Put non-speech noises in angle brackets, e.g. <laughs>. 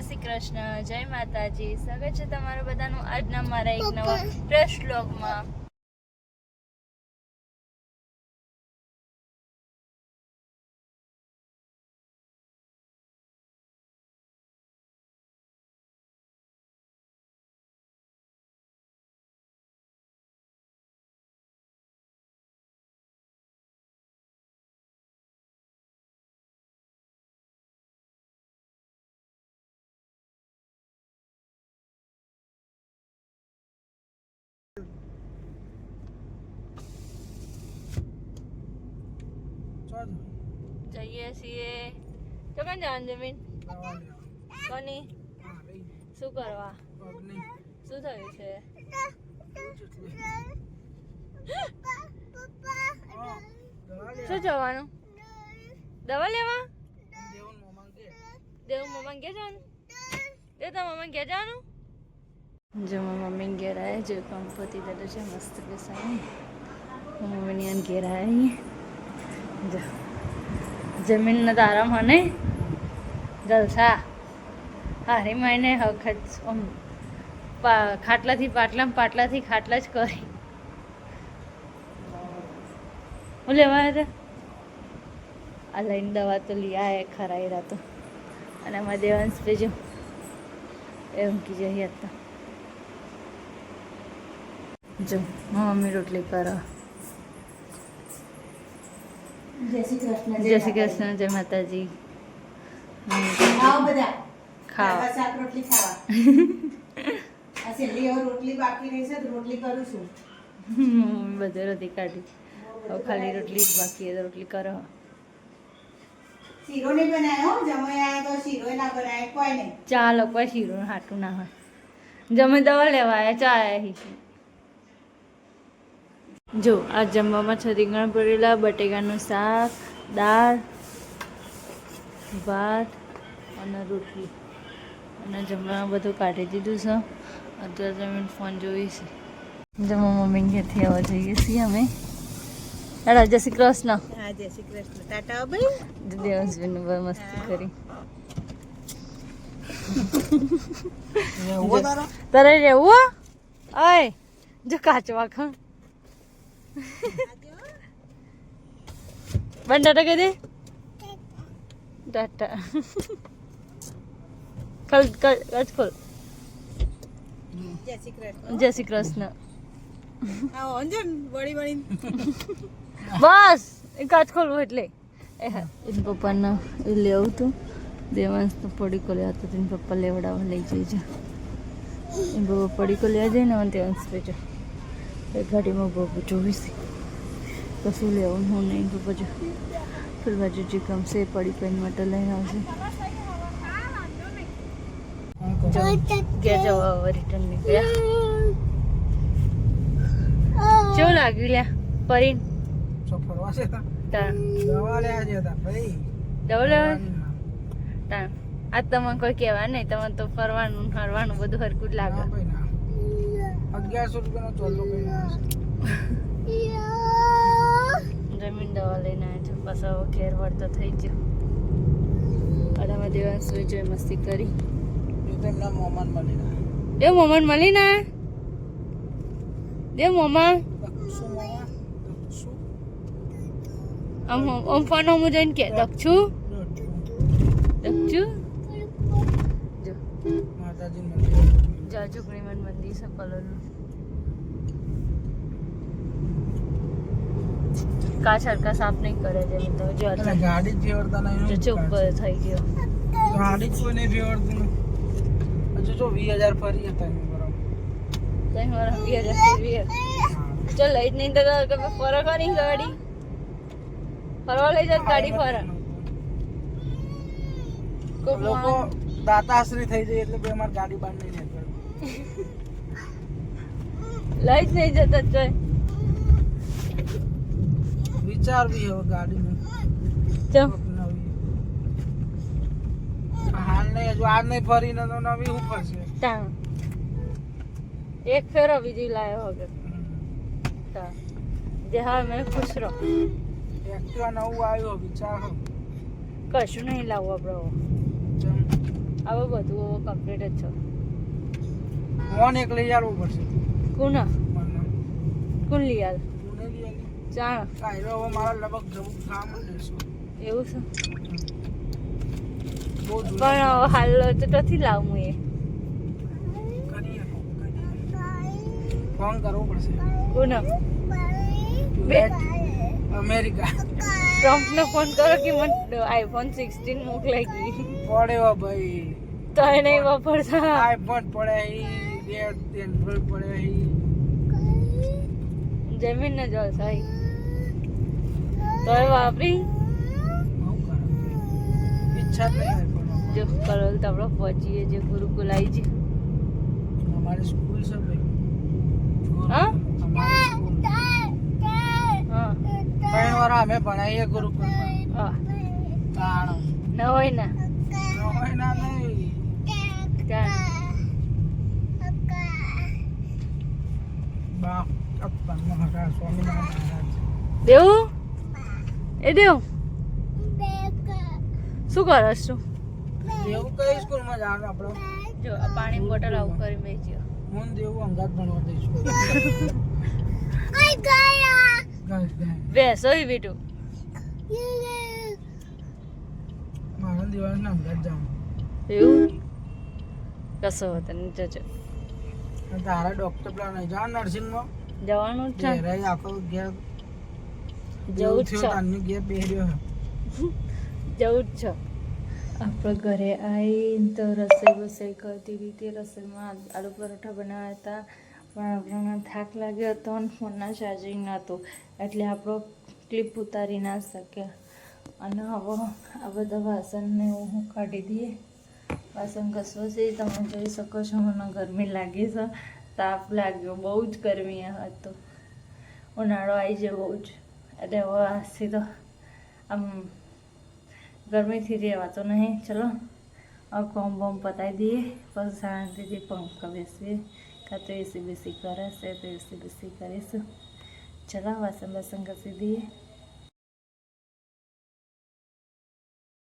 જય શ્રી કૃષ્ણ જય માતાજી. સ્વાગત છે તમારું બધાનું આજના મારા એક નવા ફ્રેશ વ્લોગમાં જઈએ છીએ. તો ક્યાં જવાનું જમીન? કોની? શું કરવા? શું થયું છે? શું જવાનું? દવા લેવા? દેવ મમ્મા ઘેર જવાનું? દેવ તો મમ્મા ઘેર જવાનું? જો મમ્મી ઘેર આવ્યા જો કામ પતી દાદા છે, મસ્ત બેસાડી. મમ્મીની ઘેર આવી જો જમીનનો તારા મને જલસા. હારી માઈને આમ ખાટલાથી પાટલા પાટલાથી ખાટલા જ કરી. હું લેવા હતા? આ લઈને દવા તો લઈ આયા ખરાઈ રાતો અને અમારા દેવાંશ પેજો એ ઊંઘી જઈ હતા. જો મમ્મી રોટલી કરો. જય શ્રી કૃષ્ણ જય શ્રી કૃષ્ણ જય માતાજી. ખાઓ બધા. ખાઓ. શાક રોટલી ખાવા. આ છેલ્લી હવે રોટલી બાકી રહી છે રોટલી કરું છું. બધે રોટી કાઢી. હવે ખાલી રોટલી જ બાકી છે રોટલી કરો. શીરો નહીં બનાવ્યો હો. જમાઈ તો શીરો ના બનાવે કોઈ નહીં. ચા લોકો શીરો હાટું ના હોય. જમે દવા લેવા આવ્યા ચા જો આ જમવામાં છે રીંગણ ભરેલા બટેકાનું શાક દાળ ભાત અને રોટલી. અને જમવામાં બધું કાઢી દીધું છે. અત્યારે જમીન ફોન જોઈ છે. જમવા મમ્મી ઘેરથી આવવા જઈએ છીએ અમે. હેડા જય શ્રી કૃષ્ણ. હા જય શ્રી કૃષ્ણ. ટાટા ભાઈ દેવંશબેન બહુ મસ્તી કરી. <laughs> તારે રહેવું અય જો કાચવા ખા બંધ ટાટા કહી દે ટાટા ખોલ કચ ખોલ જય શ્રી કૃષ્ણ બસ એ કાચ ખોલવું એટલે એ હા એના પપ્પાના એ લેવું હતું દેવાંશ તો પડીકો લેવા હતો તેના પપ્પા લેવડાવવા લઈ જઈ છે એ બહુ પડીકો લેવા જાય ને અને દેવાંશ લેજો એ ગાડીમાં બહુ જોઈશ. કશું લેવું હું નહીં તો પછી ફૂલ બાજુ જે ગમશે એ પડી એના માટે લઈને આવશે. જો જવા હવે રિટર્ન નીકળ્યા કેવું લાગ્યું લ્યા પરીન છે દવા લેવા આ તમને કોઈ કહેવા નહીં તમને તો ફરવાનું ફરવાનું હરવાનું બધું હરકું જ લાગે. અગિયારસો રૂપિયાનો ચોલ્લો જમીન દવા લઈને આવ્યા છે. પાછા ઘેર વળતો થઈ ગયો. અડામાં દેવાંશ સુઈ જોઈ મસ્તી કરી. તેમના મોમાન બનેલા દેવ મોમન મળી ના દેવ મોમા. આમ આમ ફોન હું જોઈને કે દક્ષુ. દક્ષુ? જો માતાજી મંદિર જાજુકણી મન મંદિર છે કલરનું કાચ હરકા સાફ નહીં કરે છે તો જો એટલે અત્યારે ગાડી જ ફેરવતા નહીં જો ચૂપ થઈ ગયો ગાડી જ કોઈ નહીં ફેરવતું નહીં. હજુ જો વીસ હજાર ફરી હતા એમ બરાબર તઈ મારા વીર હશે વીર ચાલ લઈ જ નહીં તો તમે ફરક કરી ગાડી ફરવા લઈ જાત ગાડી ફરક કોક લોકો માણસ- દાતાશ્રી થઈ જાય એટલે બે મારી ગાડી બાંધ નહીં નીકળે લઈ જ નહીં જતા ચોય વિચારવી હવે ગાડીનું. ચો નવી. હાલ નહીં હજુ આજ નહીં ફરીને તો નવી ઉપર ટાણ એક ફેરો બીજી લાયો વગર તા જે હા મેં ખુશ રહો. એક્ટિવા નવું આવ્યો વિચાર. કશું નહીં લાવવા આપણે હવે. બધું કમ્પ્લીટ જ છો. ફોન એક લઈ આવવું પડશે? કોના કોણ લઈ આવી જાણ કાંઈ હવે મારા લગભગ જવું કામ જ એવું છે? પણ હાલ તો નથી લાવું હું એ ફોન કરવો પડશે. કોના અમેરિકા. ટ્રમ્પને ફોન કરો કે મને આઈફોન સિક્સટીન મોકલાઈ ગઈ પડ્યો ભાઈ. તો એ નહીં વાપરતા આઈફોન પડે પડે હી જમીન ને જલસાઈ તો એ વાપરી? ઈચ્છા જ જો કરોલ તો આપણે પહોંચીએ જે ગુરુકુલ આવી છે અમારે સ્કૂલ છે ભાઈ હા? હા. ત્રણ. વાર અમે ભણાઈએ ગુરુકુલમાં હા તાણ ન હોય ને? હોય ના નહીં દેવું? એ દેવ? શું કરસ તું? દેવું કઈ સ્કૂલમાં જવાનું આપણે જો આ પાણી બોટલ આવું કરી મેચ્યો હું દેવું અંગાત ભણવા દઈશું ગાય. ગાય બેસો ઈ બેટું. મારા દિવસને અંગાત જાઉં એવું? કશો હતો ને જજો. તારા ડોક્ટર પેલા નહીં જા નર્સિંગમાં જવાનું છે. ઘેરાઈ આખો ઘેર. જવું છે. તારની ઘેર બેહર્યો હે. જવું જ છે. આપણે ઘરે આવીને તો રસોઈ બસોઈ કરતી હતી. રસોઈમાં આલુ પરોઠા બનાવ્યા હતા. પણ આપણને થાક લાગ્યો હતો અને ફોનના ચાર્જિંગ નહોતું. એટલે આપણો ક્લિપ ઉતારી ના શક્યા. અને હવે આ બધા વાસણને હું કાઢી દઈએ. વાસણ ઘસવો છે તમે જોઈ શકો છો, મને ગરમી લાગી છે. તાપ લાગ્યો, બહુ જ ગરમી હતો. ઉનાળો આવી જાય બહુ જ. એટલે હવે તો આમ ગરમીથી રહેવાતો નહીં. ચલો, હવે કોમ બોમ પતાવી દઈએ. પછી શાંતિથી પંખા બેસીએ. કાં તો એસી બેસી કરાશે તો એસી બેસી કરીશું. ચલો વાસણ બાસણ ઘસી દઈએ.